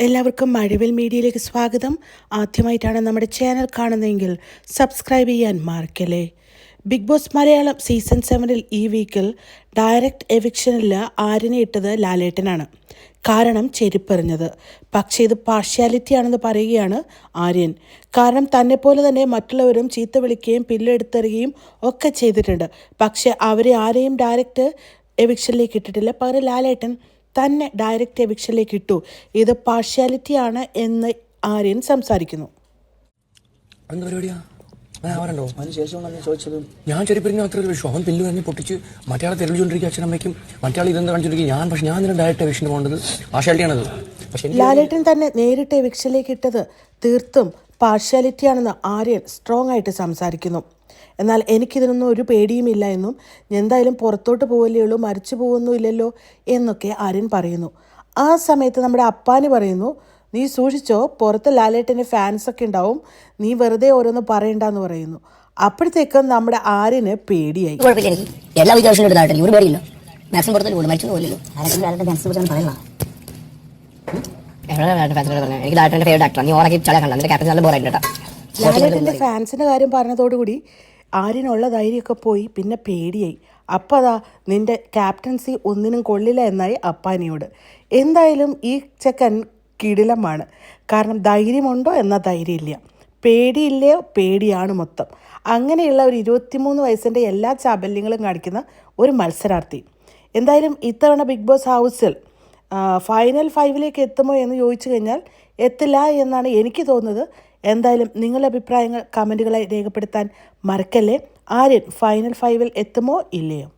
എല്ലാവർക്കും മഴവിൽ മീഡിയയിലേക്ക് സ്വാഗതം. ആദ്യമായിട്ടാണ് നമ്മുടെ ചാനൽ കാണുന്നതെങ്കിൽ സബ്സ്ക്രൈബ് ചെയ്യാൻ മറക്കല്ലേ. ബിഗ് ബോസ് മലയാളം സീസൺ സെവനിൽ ഈ വീക്കിൽ ഡയറക്റ്റ് എവിക്ഷനിൽ ആര്യനെ ഇട്ടത് ലാലേട്ടനാണ്. കാരണം ചെരുപ്പെറിഞ്ഞത്. പക്ഷേ ഇത് പാർഷ്യാലിറ്റി ആണെന്ന് പറയുകയാണ് ആര്യൻ. കാരണം തന്നെ പോലെ തന്നെ മറ്റുള്ളവരും ചീത്ത വിളിക്കുകയും പില്ലെടുത്തെറിയുകയും ഒക്കെ ചെയ്തിട്ടുണ്ട്. പക്ഷേ അവരെ ആരെയും ഡയറക്റ്റ് എവിക്ഷനിലേക്ക് ഇട്ടിട്ടില്ല. പകരം ലാലേട്ടൻ തന്നെ ഡയറക്റ്റ് എവിക്ഷനിലേക്ക് ഇട്ടു. ഇത് പാർഷ്യാലിറ്റി ആണ് എന്ന് ആര്യൻ സംസാരിക്കുന്നു. ഞാൻ ചോദിച്ചത്? ഞാൻ ചെരുപ്പിരിഞ്ഞ അത്ര ഒരു വിഷയം അവൻ പില്ലു തന്നെ പൊട്ടിച്ച് മറ്റയാളെ തെരഞ്ഞുകൊണ്ടിരിക്കുക അച്ഛനമ്മയ്ക്കും മറ്റയാൾ ഇതെന്താ കാണിച്ചിരിക്കും ഞാൻ പക്ഷെ ഞാൻ ഇതിന് ഡയറക്റ്റ് എവിക്ഷൻ പോകേണ്ടത് പാർഷ്യാലിറ്റിയാണത് പക്ഷേ ലാലേട്ടൻ തന്നെ നേരിട്ട് എവിക്ഷനിലേക്ക് ഇട്ടത് തീർത്തും പാർഷ്യാലിറ്റി ആണെന്ന് ആര്യൻ സ്ട്രോങ് ആയിട്ട് സംസാരിക്കുന്നു. എന്നാൽ എനിക്കിതിനൊന്നും ഒരു പേടിയുമില്ല എന്നും എന്തായാലും പുറത്തോട്ട് പോവല്ലേ ഉള്ളൂ മരിച്ചു പോകുന്നില്ലല്ലോ എന്നൊക്കെ ആര്യൻ പറയുന്നു. ആ സമയത്ത് നമ്മുടെ അപ്പാന് പറയുന്നു നീ സൂക്ഷിച്ചോ പുറത്ത് ലാലേട്ടന്റെ ഫാൻസൊക്കെ ഉണ്ടാവും നീ വെറുതെ ഓരോന്ന് പറയണ്ടെന്ന് പറയുന്നു. അപ്പോഴത്തേക്കും നമ്മുടെ ആര്യന് പേടിയായി. എല്ലാ ഒരു പുറത്തോട്ട് മരിച്ചു എനിക്ക് ഫേവറേറ്റ് ആക്ടർ നീ ഓണക്കി ചള കണ്ട നിന്റെ ക്യാപ്റ്റൻ നല്ല ഫാൻസിന്റെ കാര്യം പറഞ്ഞതോടുകൂടി ആര്യനുള്ള ധൈര്യമൊക്കെ പോയി പിന്നെ പേടിയായി. അപ്പോൾ അതാ നിന്റെ ക്യാപ്റ്റൻസി ഒന്നിനും കൊള്ളില്ല എന്നായി അപ്പാനിയോട്. എന്തായാലും ഈ ചെക്കൻ കിടിലമാണ്. കാരണം ധൈര്യമുണ്ടോ എന്ന ധൈര്യമില്ല. പേടിയില്ലയോ പേടിയാണ് മൊത്തം. അങ്ങനെയുള്ള ഒരു ഇരുപത്തിമൂന്ന് വയസ്സിന്റെ എല്ലാ ചാബല്യങ്ങളും കാണിക്കുന്ന ഒരു മത്സരാർത്ഥി. എന്തായാലും ഇത്തവണ ബിഗ് ബോസ് ഹൗസിൽ ഫൈനൽ ഫൈവിലേക്ക് എത്തുമോ എന്ന് ചോദിച്ചു കഴിഞ്ഞാൽ എത്തില്ല എന്നാണ് എനിക്ക് തോന്നുന്നത്. എന്തായാലും നിങ്ങളുടെ അഭിപ്രായങ്ങൾ കമന്റുകളായി രേഖപ്പെടുത്താൻ മറക്കല്ലേ. ആര്യൻ ഫൈനൽ ഫൈവിൽ എത്തുമോ ഇല്ലയോ?